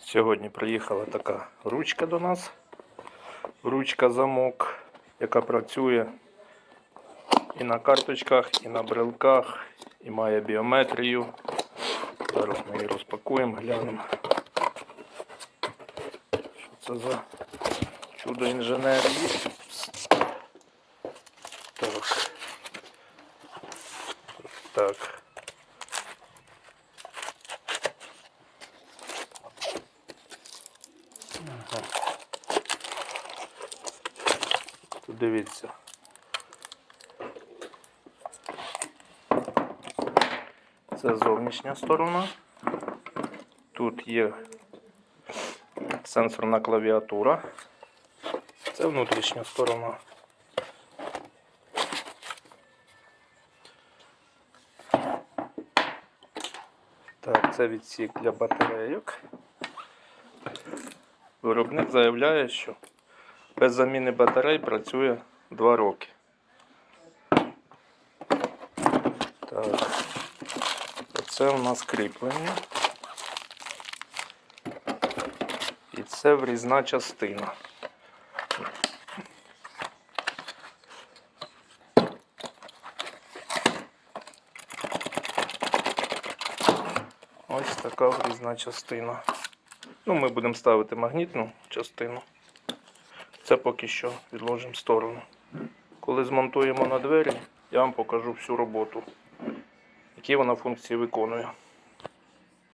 Сьогодні приїхала така ручка до нас. Ручка замок, яка працює і на карточках, і на брелках, і має біометрію. Зараз ми її розпакуємо, глянемо. Що це за чудо інженерії? Так. Так. Дивіться. Це зовнішня сторона. Тут є сенсорна клавіатура. Це внутрішня сторона. Так, це відсік для батарейок. Виробник заявляє, що без заміни батарей працює 2 роки. Так. Це у нас кріплення. І це врізна частина. Ось така врізна частина. Ну, ми будемо ставити магнітну частину. Це поки що відложимо в сторону. Коли змонтуємо на двері, я вам покажу всю роботу, які вона функції виконує.